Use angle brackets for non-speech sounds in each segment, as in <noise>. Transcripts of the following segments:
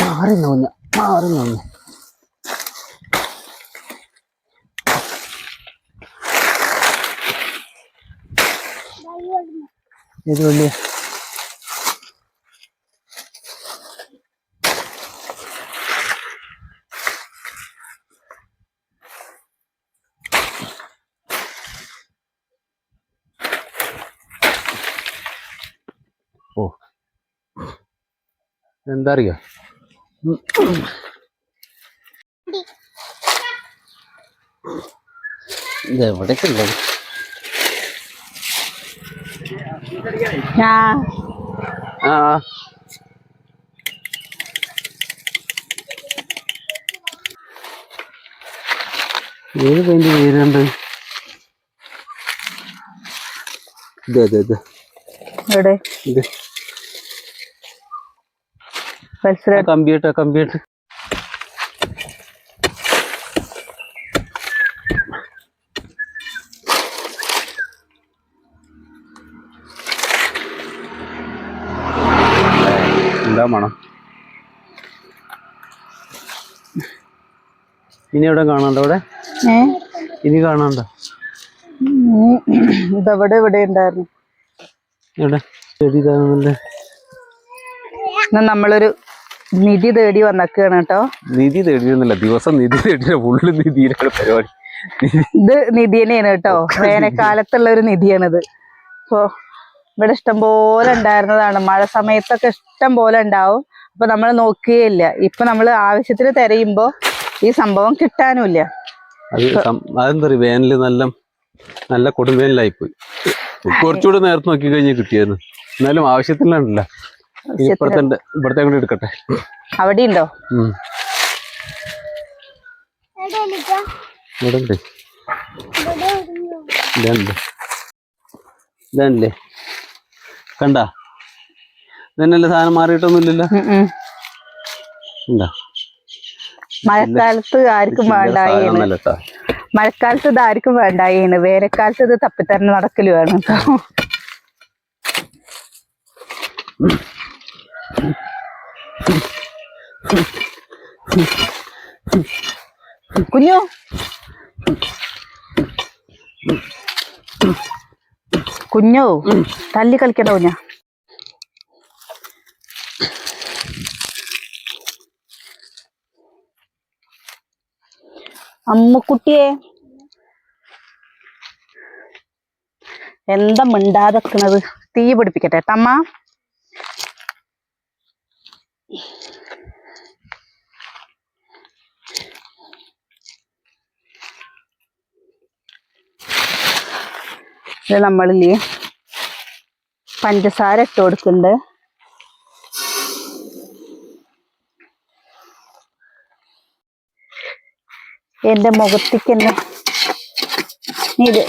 മാറി നോഞ്ഞ മാറി നോഞ്ഞ ഇത് വലിയ എന്താ അറിയോ ഇത് എവിടേക്ക് ഉള്ളത് ആ. ഏത് പെയിന്റ് പേരുണ്ട് ഇത് ഇത് ഇവിടെ ഇത്. മത്സര കമ്പ്യൂട്ടർ കമ്പ്യൂട്ടർ എന്താ മണം ഇനി എവിടെ കാണാണ്ടോ അവിടെ ഇനി കാണാണ്ടോ. ഇതവിടെ ഇവിടെ ഉണ്ടായിരുന്നു എവിടെ ചെടി നമ്മളൊരു നിധി തേടി വന്നേക്കാണ് കേട്ടോ. നിധി തേടിയൊന്നുമില്ല. ദിവസം നിധി തേടി ഫുള്ള് നിധിയിലാണ് പരിപാടി. ഇത് നിധി തന്നെയാണ് കേട്ടോ. വേനൽക്കാലത്തുള്ള ഒരു നിധിയാണിത്. ഇപ്പോ ഇവിടെ ഇഷ്ടം പോലെ ഉണ്ടായിരുന്നതാണ്. മഴ സമയത്തൊക്കെ ഇഷ്ടം പോലെ ഉണ്ടാവും. അപ്പൊ നമ്മൾ നോക്കുകയില്ല. ഇപ്പൊ നമ്മൾ ആവശ്യത്തിന് തിരയുമ്പോ ഈ സംഭവം കിട്ടാനുമില്ല. അതെന്താ വേനൽ നല്ല നല്ല കൊടുംവേനലായിപ്പോയി കുറച്ചുകൂടെ നേരത്തെ നോക്കി കഴിഞ്ഞാൽ കിട്ടിയായിരുന്നു. എന്നാലും ആവശ്യത്തിലാണല്ല. ഇപ്പുറത്തെ ഇവിടത്തെ കൂടി എടുക്കട്ടെ. അവിടെ ഉണ്ടോ ഇതല്ലേ കണ്ട? ഇതന്നല്ലേ സാധനം മാറിയിട്ടൊന്നുമില്ലല്ലോ. മഴക്കാലത്ത് ആർക്കും വേണ്ടായിയാണ് മഴക്കാലത്ത് ഇത് ആർക്കും വേണ്ടായിയാണ് വേനൽക്കാലത്ത് ഇത് തപ്പിത്തരണ നടക്കൽ വേണം കേട്ടോ. കുഞ്ഞു. കുഞ്ഞു തല്ലി കളിക്കണ്ട കുഞ്ഞ. അമ്മുക്കുട്ടിയെ. എന്താ മിണ്ടാതെക്കണത് തീ പിടിപ്പിക്കട്ടെ. തമ്മ. ഇത് നമ്മളിൽ പഞ്ചസാര ഇട്ട് കൊടുക്കുന്നുണ്ട്. എന്റെ മുഖത്തേക്ക് തന്നെ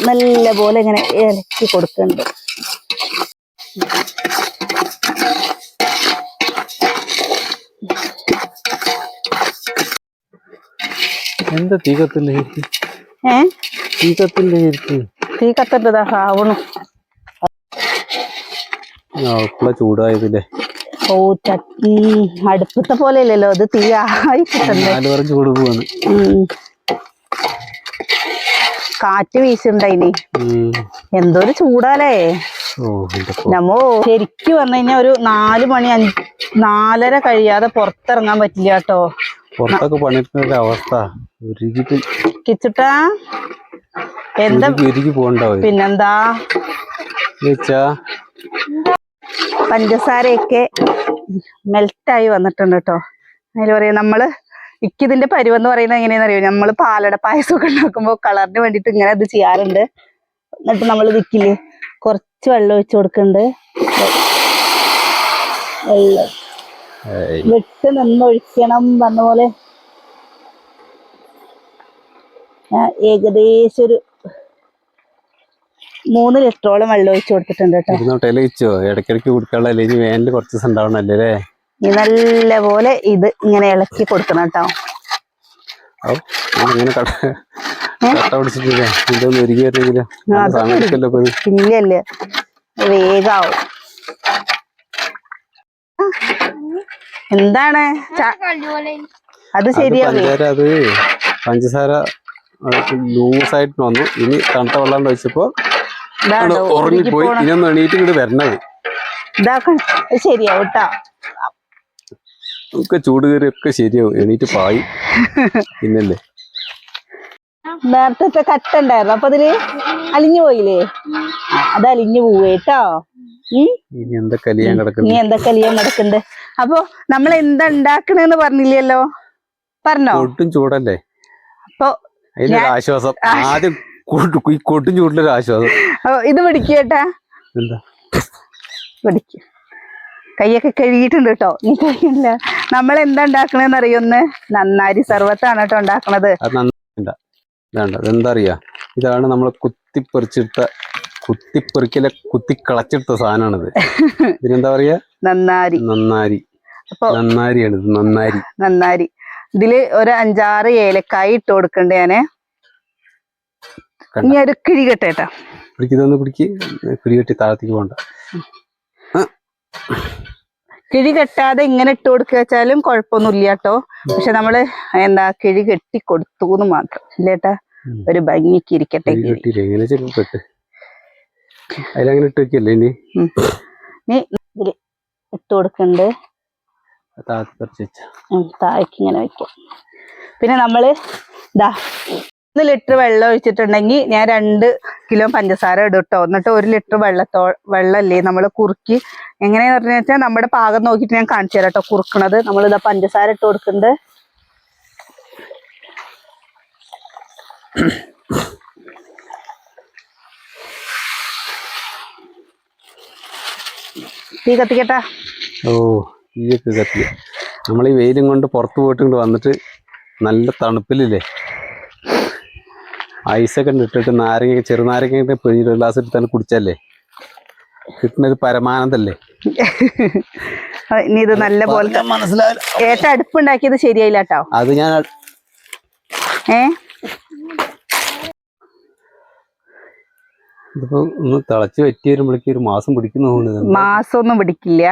നല്ല പോലെ ഇങ്ങനെ ഇളക്കി കൊടുക്കുന്നുണ്ട്. എന്താ തീ കത്തില്ല ഏ? തീ കത്തില്ല തീ കത്തട്ടതാ ആവണു. ചൂടായതില്ലേ? ഓ ചട്ടി. അടുപ്പത്തെ പോലെ അല്ലല്ലോ അത് തീ ആയി ചൂട് പോവാണ്. കാറ്റ് വീശുണ്ടായിനി. എന്തൊരു ചൂടാലേ. നമ്മോ ശരിക്ക് വന്നു കഴിഞ്ഞാൽ ഒരു നാല് മണി അഞ്ച് നാലര കഴിയാതെ പുറത്തിറങ്ങാൻ പറ്റില്ല കേട്ടോ. പുറത്തൊക്കെ പണിയെടുക്കുന്ന ഒരു അവസ്ഥ കിച്ചുട്ടാ എന്താ പോകണ്ടാവും പിന്നെന്താ? വെച്ചാ പഞ്ചസാരയൊക്കെ മെൽറ്റായി വന്നിട്ടുണ്ട് കേട്ടോ അതിൽ പറയാം നമ്മൾ ഇക്കിതിന്റെ പരുവെന്ന് പറയുന്നത് എങ്ങനെയാന്ന് അറിയോ നമ്മൾ പാലട പായസമൊക്കെ ഉണ്ടാക്കുമ്പോൾ കളറിന് വേണ്ടിയിട്ട് ഇങ്ങനെ ഇത് ചെയ്യാറുണ്ട്. എന്നിട്ട് നമ്മൾ ഇതിക്കില്ലേ കുറച്ച് വെള്ളം ഒഴിച്ചു കൊടുക്കുന്നുണ്ട്. വെള്ളം. വിട്ട് നിന്നൊഴിക്കണം പറഞ്ഞ പോലെ. ഞാൻ ഏകദേശം ഒരു മൂന്ന് ലിറ്ററോളം വെള്ളം ഒഴിച്ചു കൊടുത്തിട്ടുണ്ട് കേട്ടോ. ഇരുന്നോട്ടെ ലയിച്ചോ ഇടയ്ക്കിടയ്ക്ക് കുടിക്കാനുള്ള ഇനി വേനൽ കുറച്ച് ദിവസം ഉണ്ടാവണല്ലേ അല്ലേ? ഇനി നല്ല പോലെ ഇത് ഇങ്ങനെ ഇളക്കി കൊടുക്കണം കേട്ടോ. പിന്നല്ലേ വേഗാവും. എന്താണ്? അത് ശരിയാണ്. ശരിയാവേ പഞ്ചസാര അത് പഞ്ചസാര ലൂസായിട്ട് വന്നു. ഇനി തണുത്ത വെള്ളം കഴിച്ചപ്പോ ഉറങ്ങിപ്പോയി. ഇനി ഒന്ന് എണീറ്റ് ഇങ്ങോട്ട് വരണത് ശരിയാവും ഒക്കെ ചൂട് കയറി ഒക്കെ ശരിയാവും. എണീറ്റ് പായി. പിന്നല്ലേ? നേരത്തെ കട്ടുണ്ടായിരുന്നു അപ്പൊ അതിൽ അലിഞ്ഞു പോയില്ലേ? അത് അലിഞ്ഞു പോവേട്ടോ ഇനി എന്താ കലിയാൻ ഇനി കിടക്കുന്നു? എന്തൊക്കെ അലിയാൻ നടക്കണ്ട് അപ്പൊ നമ്മൾ എന്താ ഉണ്ടാക്കണെന്ന് പറഞ്ഞില്ലല്ലോ? പറഞ്ഞോ? ഒട്ടും ചൂടല്ലേ? അപ്പൊ ആശ്വാസം. ആദ്യം കൊട്ട്- ചൂടിലൊരു ആശ്വാസം. ഇത് പിടിക്കട്ടാ എന്താ? പിടിക്ക. കൈയൊക്കെ കഴുകിയിട്ടുണ്ട് കേട്ടോ. നീ കഴിയില്ല നമ്മൾ എന്താ ഉണ്ടാക്കണെന്ന് അറിയൊന്ന് നന്നാരി സർവത്താണ് കേട്ടോ ഉണ്ടാക്കണത് അതെന്താ അറിയാ? ഇതാണ് നമ്മൾ കുത്തിപ്പറിച്ചെടുത്ത കുത്തിപ്പറിക്കലെ കളച്ചിട്ട സാധനമാണിത് ഇതിനെന്താ പറയാ? നന്നാരി. നന്നാരി. നന്നാരിയാണ് ഇത് നന്നാരി. നന്നാരി. ഇതിൽ ഒരു അഞ്ചാറ് ഏലക്കായി ഇട്ട് കൊടുക്കണ്ടേ ഞാൻ. ഇനി ഒരു കിഴി കെട്ടേട്ടാ പിടിക്കുന്നൊന്ന് പിടിക്ക് പിടികെട്ടി താഴത്തേക്ക് പോണ്ട. കിഴി കെട്ടാതെ ഇങ്ങനെ ഇട്ട് കൊടുക്കുക വെച്ചാലും കുഴപ്പമൊന്നുമില്ല കേട്ടോ. പക്ഷെ നമ്മൾ എന്താ കിഴി കെട്ടി കൊടുത്തു എന്ന് മാത്രം. ഇല്ലേട്ടാ. ഒരു ഭംഗിക്ക് ഇരിക്കട്ടെ കിഴി പിടികെട്ടിയില്ല എങ്ങനെ ചെറുപ്പം പെട്ട് അതിലങ്ങനെ ഇട്ട് വെക്കല്ലേ ഇനി? ഇനി ഇതിൽ ഇട്ട് കൊടുക്കണ്ട്. താഴേക്ക് ഇങ്ങനെ വെക്കാം. പിന്നെ നമ്മൾ ഇതാ ഒന്ന് ലിറ്റർ വെള്ളം ഒഴിച്ചിട്ടുണ്ടെങ്കിൽ ഞാൻ രണ്ട് കിലോ പഞ്ചസാര ഇടും കേട്ടോ എന്നിട്ട് ഒരു ലിറ്റർ വെള്ളത്തോ വെള്ളമല്ലേ നമ്മൾ കുറുക്കി. എങ്ങനെയാന്ന് പറഞ്ഞു വെച്ചാൽ നമ്മുടെ പാകം നോക്കിയിട്ട് ഞാൻ കാണിച്ചു തരാം കേട്ടോ കുറുക്കണത്. നമ്മളിതാ പഞ്ചസാര ഇട്ട് കൊടുക്കുന്നുണ്ട് തീ കത്തിക്കട്ടാ? ഓ തീയൊക്കെ കത്തി. നമ്മൾ ഈ വെയിലും കൊണ്ട് പുറത്ത് പോയിട്ട് ഇങ്ങോട്ട് വന്നിട്ട് നല്ല തണുപ്പിലില്ലേ? ഐസൊക്കെ ഇട്ടിട്ട് നാരങ്ങ ചെറുനാരങ്ങ പിഴിഞ്ഞിട്ട് ഒരു ഗ്ലാസ് തന്നെ കുടിച്ചല്ലേ? കിട്ടുന്നൊരു പരമാനന്ദല്ലേ? ഇനി ഇത് നല്ല പോലെ മനസ്സിലാവില്ല ഏറ്റ അടുപ്പുണ്ടാക്കിയത് ശരിയായില്ല കേട്ടോ അത് ഞാൻ ഏ? ഇതിപ്പോ ഒന്ന് തിളച്ച് വെറ്റി വരുമ്പോഴേക്ക് ഒരു മാസം പിടിക്കുന്ന മാസം ഒന്നും പിടിക്കില്ല.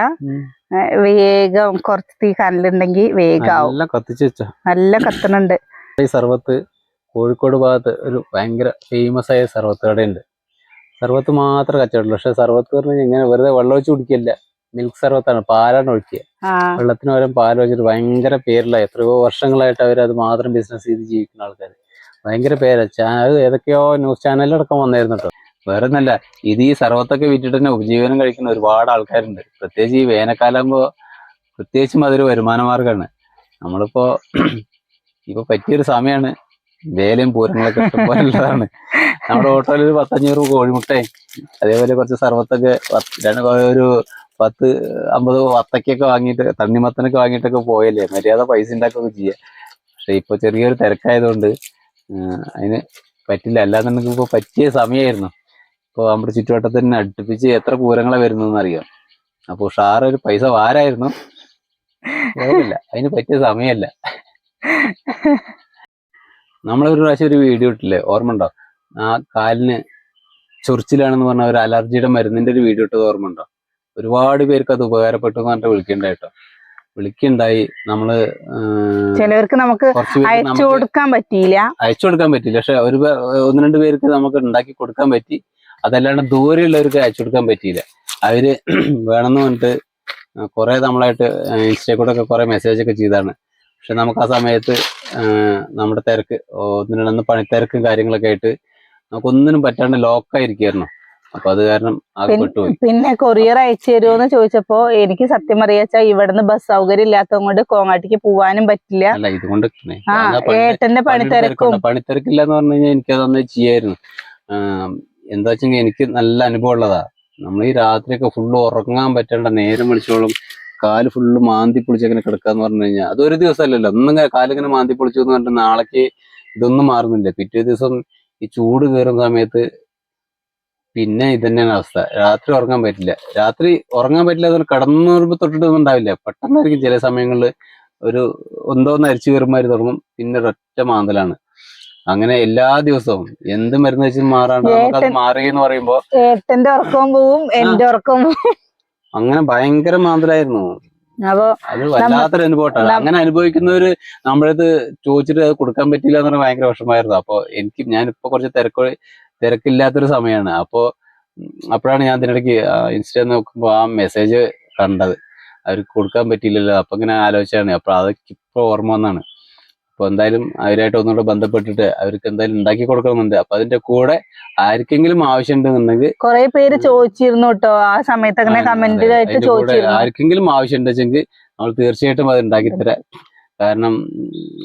വേഗം കുറച്ച് തീ കനലുണ്ടെങ്കിൽ വേഗം നല്ല കത്തിച്ച് വെച്ച. നല്ല കത്തണുണ്ട്. ഈ സർവത്ത് കോഴിക്കോട് ഭാഗത്ത് ഒരു ഭയങ്കര ഫേമസ് ആയ സർവത്ത് കടയുണ്ട്. സർവത്ത് മാത്രം കച്ചവടമുള്ളൂ പക്ഷെ സർവത്ത് പറഞ്ഞാൽ ഇങ്ങനെ വെറുതെ വെള്ളം ഒഴിച്ച് കുടിക്കില്ല മിൽക്ക് സർവത്താണ്. പാലാണ് ഒഴിക്കുക. വെള്ളത്തിന് പകരം പാൽ ഒഴിച്ചിട്ട് ഭയങ്കര പേരില്ല എത്രയോ വർഷങ്ങളായിട്ട് അവർ അത് മാത്രം ബിസിനസ് ചെയ്ത് ജീവിക്കുന്ന ആൾക്കാർ ഭയങ്കര പേരാ. ചാനൽ ഏതൊക്കെയോ ന്യൂസ് ചാനലിലടക്കം വന്നായിരുന്നു കേട്ടോ. വേറെ ഒന്നല്ല ഇത് ഈ സർവത്തൊക്കെ വിറ്റിട്ട് തന്നെ ഉപജീവനം കഴിക്കുന്ന ഒരുപാട് ആൾക്കാരുണ്ട്. പ്രത്യേകിച്ച് ഈ വേനൽക്കാലാകുമ്പോൾ പ്രത്യേകിച്ചും അതൊരു വരുമാന മാർഗമാണ് നമ്മളിപ്പോ <clears throat> ഇപ്പൊ പറ്റിയൊരു സമയമാണ് വേലയും പൂരങ്ങളൊക്കെ ഇഷ്ടംപോലുള്ളതാണ്. നമ്മുടെ ഓട്ടോയിൽ ഒരു പത്തഞ്ഞൂറ് കോഴിമുട്ടയും അതേപോലെ കുറച്ച് സർവത്തൊക്കെ ഒരു പത്ത് അമ്പത് വത്തക്കൊക്കെ വാങ്ങിയിട്ട് തണ്ണിമത്തനൊക്കെ വാങ്ങിയിട്ടൊക്കെ പോയല്ലേ മര്യാദ പൈസ ഉണ്ടാക്കുകയൊക്കെ ചെയ്യാം. പക്ഷെ ഇപ്പൊ ചെറിയൊരു തിരക്കായതുകൊണ്ട് അതിന് പറ്റില്ല. അല്ലാന്നുണ്ടെങ്കിൽ ഇപ്പൊ പറ്റിയ സമയമായിരുന്നു ഇപ്പൊ നമ്മുടെ ചുറ്റുവട്ടത്തിന് അടുപ്പിച്ച് എത്ര പൂരങ്ങളെ വരുന്നതെന്ന് അറിയാം അപ്പൊ ഷാർ ഒരു പൈസ വാരായിരുന്നു. കുഴപ്പമില്ല അതിന് പറ്റിയ സമയമല്ല നമ്മളൊരു പ്രാവശ്യം ഒരു വീഡിയോ ഇട്ടില്ലേ? ഓർമ്മ ഉണ്ടോ? ആ കാലിന് ചൊറിച്ചിലാണെന്ന് പറഞ്ഞ ഒരു അലർജിയുടെ മരുന്നിന്റെ ഒരു വീഡിയോ ഇട്ടത് ഓർമ്മ ഉണ്ടോ? ഒരുപാട് പേർക്ക് അത് ഉപകാരപ്പെട്ടു എന്ന് പറഞ്ഞിട്ട് വിളിക്കണ്ടായിട്ടോ വിളിക്കണ്ടായി. നമ്മൾ ചിലർക്ക് ചിലവർക്ക് നമുക്ക് അയച്ചു കൊടുക്കാൻ പറ്റിയില്ല. അയച്ചു കൊടുക്കാൻ പറ്റില്ല പക്ഷെ ഒരു ഒന്ന് രണ്ട് പേർക്ക് നമുക്ക് ഉണ്ടാക്കി കൊടുക്കാൻ പറ്റി. അതല്ലാണ്ട് ദൂരെയുള്ളവർക്ക് അയച്ചു കൊടുക്കാൻ പറ്റിയില്ല. അവർ <clears throat> വേണമെന്ന് പറഞ്ഞിട്ട് കുറെ നമ്മളായിട്ട് ഇൻസ്റ്റയിൽ കൂടെ ഒക്കെ കുറെ മെസ്സേജ് ഒക്കെ ചെയ്താണ്. പക്ഷെ നമുക്ക് ആ സമയത്ത് നമ്മുടെ തിരക്ക് ഒന്നിനൊന്ന് പണിത്തിരക്കും കാര്യങ്ങളൊക്കെ ആയിട്ട് നമുക്കൊന്നിനും പറ്റാണ്ട് ലോക്കായിരിക്കായിരുന്നു അപ്പൊ അത് കാരണം പിന്നെ കൊറിയർ അയച്ചു തരുമോന്ന് ചോദിച്ചപ്പോ എനിക്ക് സത്യം അറിയാച്ചാ ഇവിടുന്ന് ബസ് സൗകര്യം ഇല്ലാത്തത് കൊണ്ട് കോങ്ങാട്ടിക്ക് പോവാനും പറ്റില്ല. അല്ല ഇതുകൊണ്ട് ഏട്ടന്റെ പണിത്തിരക്കും. പണിത്തിരക്കില്ല എന്ന് പറഞ്ഞു കഴിഞ്ഞാൽ എനിക്ക് അതൊന്ന് ചെയ്യായിരുന്നു എന്താ വെച്ചെങ്കിൽ എനിക്ക് നല്ല അനുഭവം ഉള്ളതാ നമ്മൾ ഈ രാത്രിയൊക്കെ ഫുള്ള് ഉറങ്ങാൻ പറ്റേണ്ട നേരം വിളിച്ചോളും കാൽ ഫുള്ള് മാന്തി പൊളിച്ചങ്ങനെ കിടക്കാന്ന് പറഞ്ഞു കഴിഞ്ഞാൽ അതൊരു ദിവസമല്ലല്ലോ ഒന്നും കാലിങ്ങനെ മാന്തി പൊളിച്ചു എന്ന് പറഞ്ഞിട്ട് നാളേക്ക് ഇതൊന്നും മാറുന്നില്ല. പിറ്റേ ദിവസം ഈ ചൂട് കയറുന്ന സമയത്ത് പിന്നെ ഇതന്നെയാണ് അവസ്ഥ. രാത്രി ഉറങ്ങാൻ പറ്റില്ല. രാത്രി ഉറങ്ങാൻ പറ്റില്ല അതുപോലെ കടന്നു വരുമ്പോൾ തൊട്ടിട്ടൊന്നും ഉണ്ടാവില്ല. പെട്ടെന്നായിരിക്കും ചില സമയങ്ങളിൽ ഒരു ഒന്നോന്ന് അരിച്ചു കയറുമാതിരി തുടങ്ങും. പിന്നെ ഒരൊറ്റ മാന്തലാണ്. അങ്ങനെ എല്ലാ ദിവസവും എന്ത് മരുന്ന് വെച്ച് മാറാണ്ട്. നമുക്കത് ഏട്ടൻ- മാറി എന്ന് പറയുമ്പോ ഏട്ടന്റെ ഉറക്കവും പോവും എന്റെ ഉറക്കവും പോവും. അങ്ങനെ ഭയങ്കര മാന്തലായിരുന്നു. അപ്പോ അത് വല്ലാത്തൊരു അനുഭവമാണ് അങ്ങനെ അനുഭവിക്കുന്നവര് നമ്മളത് ചോദിച്ചിട്ട് അത് കൊടുക്കാൻ പറ്റില്ല എന്ന് പറഞ്ഞാൽ ഭയങ്കര വിഷമമായിരുന്നു. അപ്പൊ എനിക്ക് ഞാനിപ്പോ കുറച്ച് തിരക്ക് തിരക്കില്ലാത്തൊരു സമയമാണ്. അപ്പോ അപ്പോഴാണ് ഞാൻ ഇതിനിടയ്ക്ക് ഇൻസ്റ്റാ നോക്കുമ്പോ ആ മെസ്സേജ് കണ്ടത്. അവർക്ക് കൊടുക്കാൻ പറ്റിയില്ലല്ലോ. അപ്പൊ ഇങ്ങനെ ആലോചിച്ചാണ്. അപ്പൊ അതൊക്കെ ഇപ്പൊ ഓർമ്മ വന്നാണ്. അപ്പൊ എന്തായാലും അവരായിട്ട് ഒന്നുകൂടെ ബന്ധപ്പെട്ടിട്ട് അവർക്ക് എന്തായാലും ഉണ്ടാക്കി കൊടുക്കണമെന്നുണ്ട്. അപ്പൊ അതിന്റെ കൂടെ ആർക്കെങ്കിലും ആവശ്യമുണ്ടെന്നുണ്ടെങ്കിൽ കൊറേ പേര് ചോദിച്ചിരുന്നു കേട്ടോ. ആ സമയത്ത് അങ്ങനെ. കമന്റിലായിട്ട് ചോദിച്ചിരുന്നു. ആർക്കെങ്കിലും ആവശ്യമുണ്ടെങ്കിൽ നമ്മൾ തീർച്ചയായിട്ടും അത് ഉണ്ടാക്കി തരാം കാരണം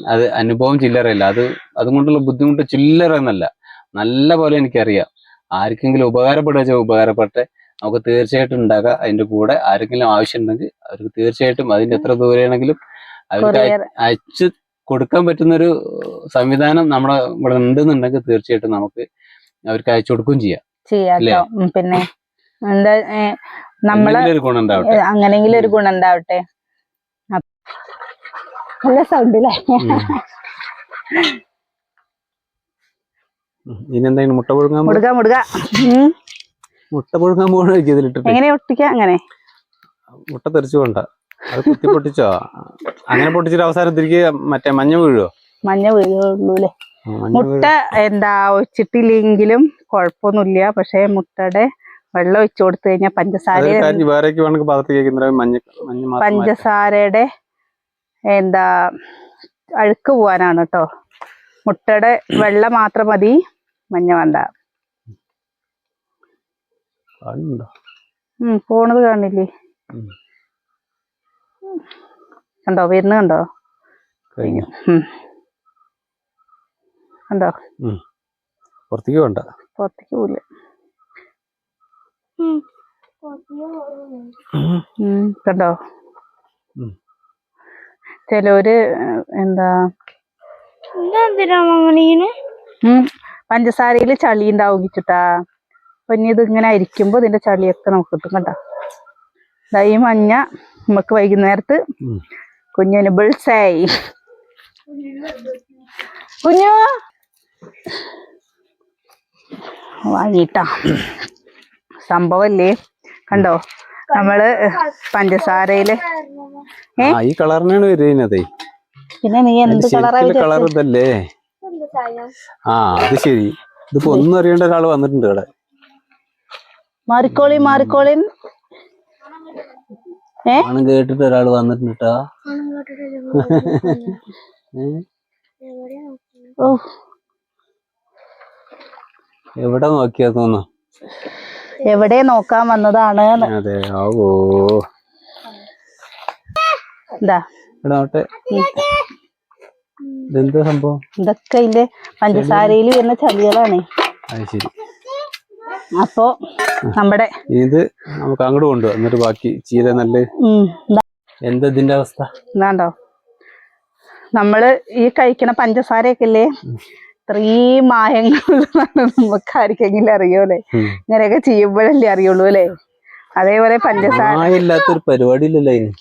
അത് അനുഭവം ചില്ലറയല്ല. അത് അതുകൊണ്ടുള്ള ബുദ്ധിമുട്ട് ചില്ലറ എന്നല്ല. നല്ല പോലെ എനിക്കറിയാം. ആർക്കെങ്കിലും ഉപകാരപ്പെടുക വെച്ചാൽ ഉപകാരപ്പെട്ടെ നമുക്ക് തീർച്ചയായിട്ടും ഉണ്ടാക്കാം അതിന്റെ കൂടെ ആരെങ്കിലും ആവശ്യമുണ്ടെങ്കിൽ അവർക്ക് തീർച്ചയായിട്ടും അതിന്റെ എത്ര ദൂരെയാണെങ്കിലും അവർക്ക് അയ- അയച്ച് കൊടുക്കാൻ പറ്റുന്നൊരു സംവിധാനം നമ്മുടെ ഇവിടെ ഉണ്ടെന്നുണ്ടെങ്കിൽ തീർച്ചയായിട്ടും നമുക്ക് അവർക്ക് അയച്ചു കൊടുക്കുകയും ചെയ്യാം. പിന്നെ എന്താ നമ്മൾ അങ്ങനെങ്കിലും ഒരു ഗുണം ഉണ്ടാവട്ടെ. നല്ല സൗണ്ടില്ലേ ഇനി എന്തെങ്കിലും മുട്ട പുഴുങ്ങാൻ മുടുക മുടുക. മുട്ട പുഴുങ്ങാൻ പോകണ ഇതിലിട്ടിട്ട് എങ്ങനെ ഒട്ടിക്ക അങ്ങനെ. മുട്ട തെറിച്ചു കൊണ്ട അത് കുത്തി പൊട്ടിച്ചോ? അങ്ങനെ പൊട്ടിച്ചിട്ട് അവസാനം തിരികെ മറ്റേ മഞ്ഞ വീഴുവോ? മഞ്ഞ വീഴുള്ളൂല്ലേ മുട്ട എന്താ ഒഴിച്ചിട്ടില്ലെങ്കിലും കുഴപ്പമൊന്നുമില്ല. പക്ഷെ മുട്ടയുടെ വെള്ളം ഒഴിച്ചു കൊടുത്തു കഴിഞ്ഞാൽ പഞ്ചസാര. പഞ്ചസാരയുടെ എന്താ അഴുക്ക് പോവാനാണ് കേട്ടോ. മുട്ടയുടെ വെള്ളം മാത്രം മതി മഞ്ഞ വേണ്ട. പോണത് കാണില്ലേ. കണ്ടോ? വരുന്ന കണ്ടോ? കഴിഞ്ഞു. കണ്ടോ? പുറത്തേക്ക് വേണ്ട പുറത്തേക്ക് പോവില്ല. കണ്ടോ? ഏഹ്, എന്താ? പഞ്ചസാരയിൽ ചളി ഉണ്ടാവും ചുട്ടാ പിന്നെ ഇത് ഇങ്ങനെ അരിക്കുമ്പോ ഇതിന്റെ ചളിയൊക്കെ നമുക്ക് കിട്ടും കണ്ടോ ഈ മഞ്ഞ നമുക്ക് വൈകുന്നേരത്ത്. കുഞ്ഞിന് ബിൾസായി. കുഞ്ഞു? വാങ്ങിട്ടാ സംഭവല്ലേ? കണ്ടോ? നമ്മൾ പഞ്ചസാരയിൽ. ഈ കളറിനാണ് വരുന്നത്. പിന്നെ നീ എന്ത് കളർ ഇതല്ലേ? ആ അത് ശരി. ഇതിപ്പോ ഒന്നും അറിയേണ്ട ഒരാൾ വന്നിട്ടുണ്ട് ഇവിടെ. മാറിക്കോളി മാറിക്കോളി ആണ് കേട്ടിട്ട് ഒരാൾ <laughs> വന്നിട്ടുണ്ട്. ഓ. എവിടെ നോക്കിയാ തോന്നു എവിടെ നോക്കാൻ വന്നതാണ്? അതെ ആവോ. എന്താ നോട്ടെ ഇതെന്താ സംഭവം? ഇതൊക്കെ ഇല്ലേ പഞ്ചസാരയിൽ വരുന്ന ചളികളാണ്. അത് ശരി. അപ്പോ നമ്മുടെ ഇത് നമുക്ക് അങ്ങോട്ട് കൊണ്ടുപോകാം എന്നിട്ട് ബാക്കി ചീര നല്ല എന്താ ഇതിന്റെ അവസ്ഥ? എന്താണ്ടോ നമ്മൾ ഈ കഴിക്കണ പഞ്ചസാരയൊക്കെ ഇല്ലേ ഇത്രയും മായങ്ങൾ നമുക്ക് ആർക്കെങ്കിലും അറിയൂലേ. ഇങ്ങനെയൊക്കെ ചെയ്യുമ്പോഴല്ലേ അറിയുള്ളൂ അല്ലേ? അതേപോലെ പഞ്ചസാര പരിപാടി ഇല്ലല്ലോ അതിന്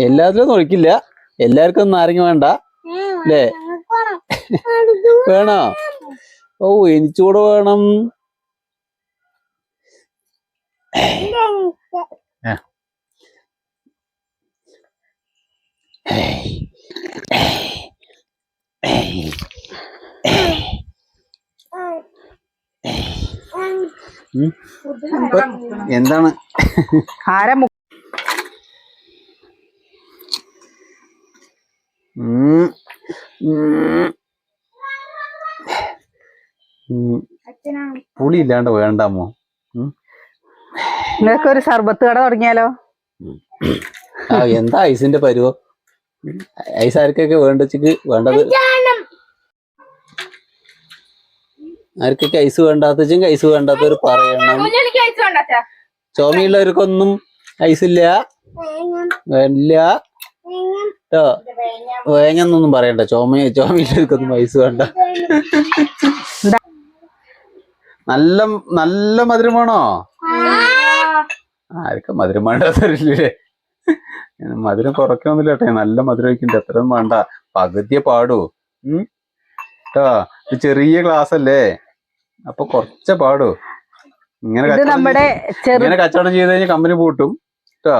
എല്ലാത്തിലും ഒഴിക്കില്ല. എല്ലാവർക്കും ഒന്നും നാരങ്ങ വേണ്ട. അല്ലേ വേണോ. ഓ എനിച്ചൂടെ വേണം. എന്താണ്? ആരാ മു- ഉം. ഉം. ഉം. പുളി ഇല്ലാണ്ട് വേണ്ടാമോ നിങ്ങൾക്ക് ഒരു സർബത്ത് കട തുടങ്ങിയാലോ? എന്താ ഐസിന്റെ പരുവോ? ഐസ് ആർക്കൊക്കെ വേണ്ടച്ചിക്ക് വേണ്ടത്? ആർക്കൊക്കെ ഐസ് വേണ്ടാത്തച്ചും ഐസ് വേണ്ടാത്തവർ പറയണം. ചുമയുള്ളവർക്കൊന്നും ഐസ് ഇല്ല. വേങ്ങന്നൊന്നും പറയണ്ട. ചോമ ചോമയിലൊന്നും പൈസ വേണ്ട നല്ല നല്ല മധുരം വേണോ ആർക്കും മധുരം വേണ്ടാത്തവരില്ലേ? മധുരം കുറയ്ക്കൊന്നുമില്ല കേട്ടെ. നല്ല മധുരം വയ്ക്കുന്നുണ്ട് എത്രയും വേണ്ട. പകുതിയെ പാടൂ. ഉം. കേട്ടോ ഇത് ചെറിയ ക്ലാസ് അല്ലേ അപ്പൊ കുറച്ച പാടൂ. ഇങ്ങനെ ഇങ്ങനെ കച്ചവടം ചെയ്ത് കഴിഞ്ഞാൽ കമ്പനി പൂട്ടും. കേട്ടോ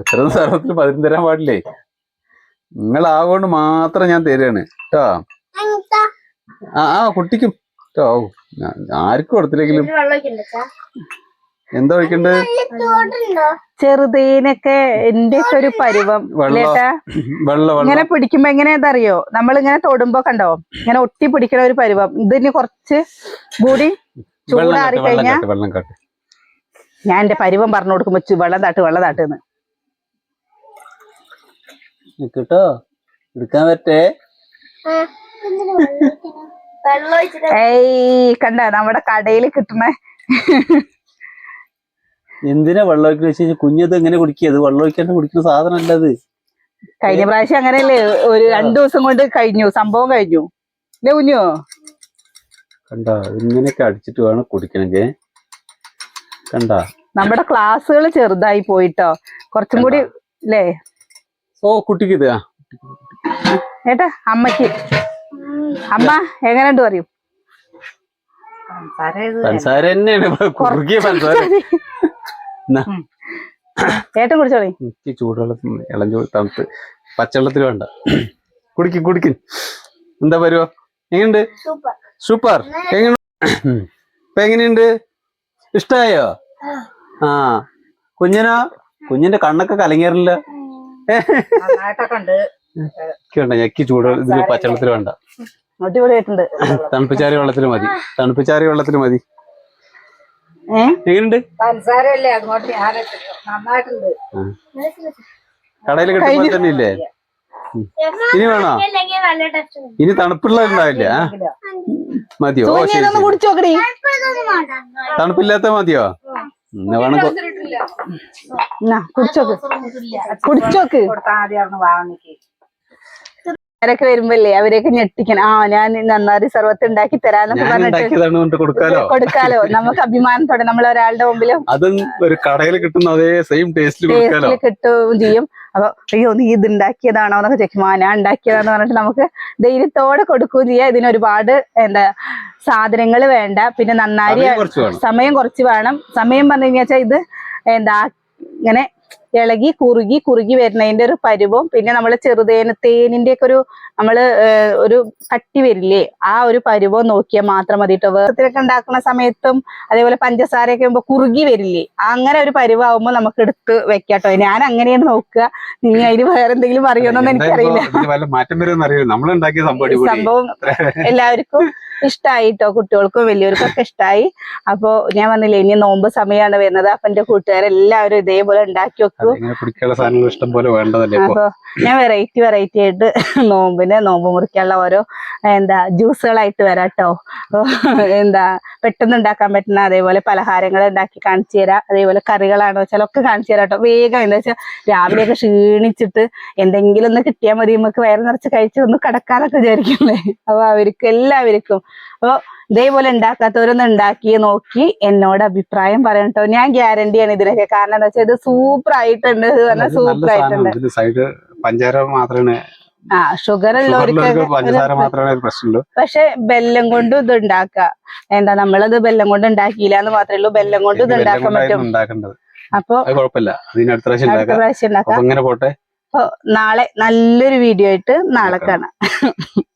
ഇത്ര സർവത്തിൽ പതിനും തരാൻ പാടില്ലേ? നിങ്ങൾ ആകൊണ്ട് മാത്രം ഞാൻ തരാണ്. കേട്ടോ ആ ആ കുട്ടിക്കും. കേട്ടോ ആർക്കും കൊടുത്തില്ലെങ്കിലും. എന്താ ഒഴിക്കണ്ടേ? ചെറുതേനൊക്കെ എന്റെ ഒക്കെ ഒരു പരുവം <laughs> ഇങ്ങനെ പിടിക്കുമ്പോ എങ്ങനെയാണെന്നറിയോ നമ്മൾ ഇങ്ങനെ തൊടുമ്പോ കണ്ടോ? ഇങ്ങനെ ഒട്ടി പിടിക്കണ ഒരു പരുവം. ഇതിന് കുറച്ച് കൂടി ചൂടാറി കാട്ട് വെള്ളം കഴിഞ്ഞാ കാട്ട് വെള്ളം കാട്ട് ഞാൻ എന്റെ പരിവം പറഞ്ഞു കൊടുക്കുമ്പോ ചു- വെള്ളം താട്ട് വെള്ളം താട്ടെന്ന് കേട്ടോ എടുക്കാൻ പറ്റേ ഏയ് കണ്ട നമ്മുടെ കടയിൽ കിട്ടണ എന്തിനാ വെള്ളം ഒഴിക്കുന്ന വെച്ച് കഴിഞ്ഞാൽ കുഞ്ഞത് എങ്ങനെ കുടിക്കുക? അത് വെള്ളം ഒഴിക്കാണ്ട് കുടിക്കുന്ന സാധനം അല്ലത് കഴിഞ്ഞ പ്രാവശ്യം അങ്ങനെയല്ലേ? ഒരു രണ്ടു ദിവസം കൊണ്ട് കഴിഞ്ഞു സംഭവം കഴിഞ്ഞു. അല്ലേ കുഞ്ഞു? കണ്ടോ ഇങ്ങനെയൊക്കെ അടിച്ചിട്ട് വേണം കുടിക്കണമെങ്കിൽ. കണ്ട? നമ്മുടെ ക്ലാസ്സുകൾ ചെറുതായി പോയിട്ടോ. കുറച്ചും കൂടി അല്ലേ ഓ കുട്ടിക്ക് ഇത് ഏട്ടാ അമ്മയ്ക്ക് അമ്മ എങ്ങനെയുണ്ട് പറയൂ? പഞ്ചസാര തന്നെയാണ്. കുറുകിയ പഞ്ചസാര ഏട്ടൻ കുടിച്ചോളി. എനിക്ക് ചൂടുവെള്ളത്തിൽ ഇളം ചൂട് തണുത്ത് പച്ചവെള്ളത്തിൽ വേണ്ട. കുടിക്കും കുടിക്കും. എന്താ പരുവോ എങ്ങനെയുണ്ട്? സൂപ്പർ. എങ്ങനെ ഇപ്പൊ എങ്ങനെയുണ്ട്? ഇഷ്ടായോ? ആ. കുഞ്ഞിനോ? കുഞ്ഞിന്റെ കണ്ണൊക്കെ കലങ്ങിയറില്ല. ഞെക്കി ചൂട് ഇതിൽ പച്ചവെള്ളത്തിൽ വേണ്ട. അടിപൊളിയായിട്ടുണ്ട്. തണുപ്പിച്ചാരി വെള്ളത്തിൽ മതി. തണുപ്പിച്ചാരി വെള്ളത്തിൽ മതി. എങ്ങനെയുണ്ട്? കടയിൽ കിട്ടുമ്പോൾ തന്നെ ഇല്ലേ ഇനി വേണോ? ഇനി തണുപ്പുള്ള ഉണ്ടാവില്ല ആ? മതിയോ? തണുപ്പില്ലാത്ത മതിയോ? കുടിച്ചോക്ക്. അവരൊക്കെ വരുമ്പല്ലേ അവരെയൊക്കെ ഞെട്ടിക്കണം. ആ ഞാൻ നന്നാരി സർവത്ത് ഉണ്ടാക്കി തരാന്നൊക്കെ പറഞ്ഞിട്ട് ഉണ്ടാക്കിയതാണ് കൊണ്ട് കൊടുക്കാലോ? കൊടുക്കാലോ. നമുക്ക് അഭിമാനത്തോടെ നമ്മൾ ഒരാളുടെ മുമ്പിലും കിട്ടും ഒരു കടയിൽ കിട്ടുന്ന അതേ സെയിം ടേസ്റ്റിൽ കൊടുക്കാലോ? ടേസ്റ്റിൽ കിട്ടുകയും ചെയ്യും. അപ്പൊ അയ്യോ നീ ഇത് ഉണ്ടാക്കിയതാണോ എന്നൊക്കെ ചോദിക്കും ആ ഞാൻ ഉണ്ടാക്കിയതാന്ന് പറഞ്ഞിട്ട് നമുക്ക് ധൈര്യത്തോടെ കൊടുക്കുകയും ചെയ്യാം ഇതിന് ഒരുപാട് എന്താ സാധനങ്ങൾ വേണ്ട. പിന്നെ നന്നായി സമയം കുറച്ച് വേണം. സമയം പറഞ്ഞു കഴിഞ്ഞാൽ ഇത് എന്താ ഇങ്ങനെ ഇളകി കുറുകി കുറുകി വരുന്നതിന്റെ ഒരു പരുവം. പിന്നെ നമ്മൾ ചെറുതേന തേനിന്റെ ഒക്കെ ഒരു നമ്മൾ ഒരു കട്ടി വരില്ലേ? ആ ഒരു പരുവം നോക്കിയാൽ മാത്രം മതി കേട്ടോ വേർത്തിലൊക്കെ ഉണ്ടാക്കുന്ന സമയത്തും അതേപോലെ പഞ്ചസാരയൊക്കെ ആകുമ്പോ കുറുകി വരില്ലേ? അങ്ങനെ ഒരു പരുവാകുമ്പോ നമുക്ക് എടുത്ത് വെക്കാട്ടോ ഞാൻ അങ്ങനെയാണ് നോക്കുക. നീ അതിന് വേറെ എന്തെങ്കിലും പറയുമെന്നൊന്നും എനിക്കറിയില്ല. നമ്മൾ സംഭവം എല്ലാവർക്കും ഇഷ്ടായി കേട്ടോ കുട്ടികൾക്കും വലിയവർക്കും ഒക്കെ ഇഷ്ടായി. അപ്പോൾ ഞാൻ പറഞ്ഞില്ലേ ഇനി നോമ്പ് സമയമാണ് വരുന്നത്. അപ്പൊ എന്റെ കൂട്ടുകാരെല്ലാവരും ഇതേപോലെ ഉണ്ടാക്കി വെക്കും. അപ്പൊ ഞാൻ വെറൈറ്റി വെറൈറ്റി ആയിട്ട് നോമ്പിന് നോമ്പ് മുറിക്കാനുള്ള ഓരോ എന്താ ജ്യൂസുകളായിട്ട് വരാം കേട്ടോ എന്താ പെട്ടെന്ന് ഉണ്ടാക്കാൻ പറ്റുന്ന അതേപോലെ പലഹാരങ്ങൾ ഉണ്ടാക്കി കാണിച്ചു തരാം. അതേപോലെ കറികളാണ് വെച്ചാൽ ഒക്കെ കാണിച്ചു തരാം കേട്ടോ വേഗം എന്താ വെച്ചാൽ രാവിലെയൊക്കെ ക്ഷീണിച്ചിട്ട് എന്തെങ്കിലും ഒന്ന് കിട്ടിയാൽ മതി. നമുക്ക് വയറ് നിറച്ച് കഴിച്ച് ഒന്ന് കടക്കാനൊക്കെ വിചാരിക്കില്ലേ അപ്പൊ അവർക്ക് എല്ലാവർക്കും അപ്പൊ ഇതേപോലെ ഉണ്ടാക്കാത്തവരൊന്ന് ഉണ്ടാക്കി നോക്കി എന്നോട് അഭിപ്രായം പറയണം കേട്ടോ ഞാൻ ഗ്യാരണ്ടിയാണ് ഇതിനൊക്കെ. കാരണം എന്താ വെച്ചാൽ ഇത് സൂപ്പർ ആയിട്ടുണ്ട് പറഞ്ഞാൽ സൂപ്പർ ആയിട്ടുണ്ട്. സൈഡ് പഞ്ചാര മാത്രമാണ് ആ ഷുഗർ ഉള്ളവർക്ക് പക്ഷെ ബെല്ലം കൊണ്ട് ഇത് ഉണ്ടാക്കുക. എന്താ നമ്മളത് ബെല്ലം കൊണ്ട് ഉണ്ടാക്കിയില്ല എന്ന് മാത്രമേ ഉള്ളൂ. ബെല്ലം കൊണ്ട് ഇത് ഉണ്ടാക്കാൻ പറ്റും. അപ്പൊ ഇങ്ങനെ പോട്ടെ. അപ്പൊ നാളെ നല്ലൊരു വീഡിയോ ആയിട്ട് നാളെ കാണാം. <laughs>